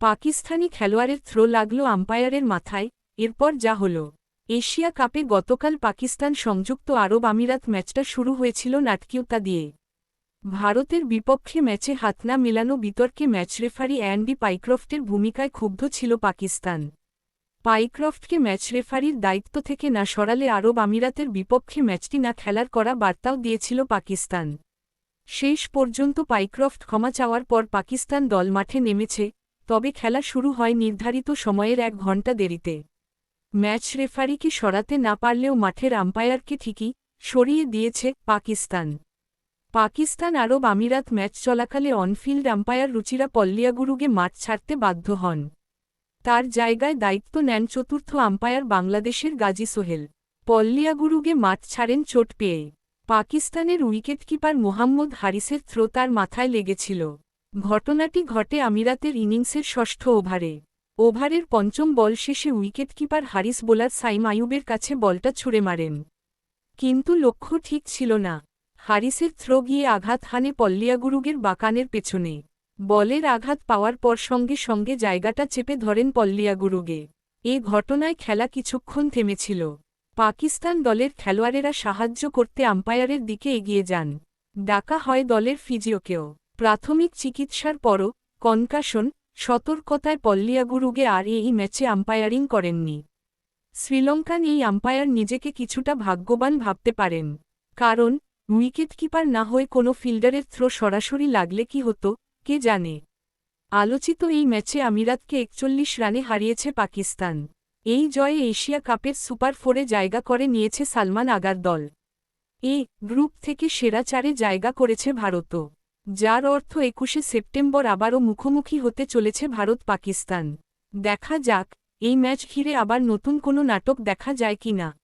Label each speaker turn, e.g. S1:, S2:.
S1: পাকিস্তানি খেলোয়াড়ের থ্রো লাগল আম্পায়ারের মাথায়, এরপর যা হল। এশিয়া কাপে গতকাল পাকিস্তান সংযুক্ত আরব আমিরাত ম্যাচটা শুরু হয়েছিল নাটকীয়তা দিয়ে। ভারতের বিপক্ষে ম্যাচে হাত না মেলানো বিতর্কে ম্যাচ রেফারি অ্যান্ডি পাইক্রফটের ভূমিকায় ক্ষুব্ধ ছিল পাকিস্তান। পাইক্রফটকে ম্যাচ রেফারির দায়িত্ব থেকে না সরালে আরব আমিরাতের বিপক্ষে ম্যাচটি না খেলার করা বার্তাও দিয়েছিল পাকিস্তান। শেষ পর্যন্ত পাইক্রফট ক্ষমা চাওয়ার পর পাকিস্তান দল মাঠে নেমেছে তবে খেলা শুরু হয় নির্ধারিত সময়ের এক ঘণ্টা দেরিতে। ম্যাচ রেফারিকে সরাতে না পারলেও মাঠের আম্পায়ারকে ঠিকই সরিয়ে দিয়েছে পাকিস্তান। পাকিস্তান আরব আমিরাত ম্যাচ চলাকালে অনফিল্ড আম্পায়ার রুচিরা পল্লিয়াগুরুগে মাঠ ছাড়তে বাধ্য হন। তার জায়গায় দায়িত্ব নেন চতুর্থ আম্পায়ার বাংলাদেশের গাজী সোহেল। পল্লিয়াগুরুগে মাঠ ছাড়েন চোট পেয়ে। পাকিস্তানের উইকেটকিপার মোহাম্মদ হারিসের থ্রো তার মাথায় লেগেছিল। ঘটনাটি ঘটে আমিরাতের ইনিংসের ষষ্ঠ ওভারে। ওভারের পঞ্চম বল শেষে উইকেটকিপার হারিস বোলার সাইম আয়ুবের কাছে বলটা ছুড়ে মারেন। কিন্তু লক্ষ্য ঠিক ছিল না। হারিসের থ্রো গিয়ে আঘাত হানে পল্লিয়াগুরুগের বাকানের পেছনে। বলের আঘাত পাওয়ার পর সঙ্গে সঙ্গে জায়গাটা চেপে ধরেন পল্লিয়াগুরুগে। এ ঘটনায় খেলা কিছুক্ষণ থেমেছিল। পাকিস্তান দলের খেলোয়াড়েরা সাহায্য করতে আম্পায়ারের দিকে এগিয়ে যান। ডাকা হয় দলের ফিজিওকেও। প্রাথমিক চিকিৎসার পরও কনকাশন, সতর্কতায় পল্লিয়াগুরুগে আর এই ম্যাচে আম্পায়ারিং করেননি। শ্রীলঙ্কান এই আম্পায়ার নিজেকে কিছুটা ভাগ্যবান ভাবতে পারেন। কারণ, উইকেটকিপার না হয়ে কোনো ফিল্ডারের থ্রো সরাসরি লাগলে কি হতো, কে জানে? আলোচিত এই ম্যাচে আমিরাতকে একচল্লিশ রানে হারিয়েছে পাকিস্তান। এই জয়ে এশিয়া কাপের সুপার ফোরে জায়গা করে নিয়েছে সালমান আগার দল এ গ্রুপ থেকে সেরা চারে জায়গা করেছে ভারতও। যার অর্থ একুশে সেপ্টেম্বর আবারও মুখোমুখি হতে চলেছে ভারত পাকিস্তান। দেখা যাক, এই ম্যাচ ঘিরে আবার নতুন কোনো নাটক দেখা যায় কিনা।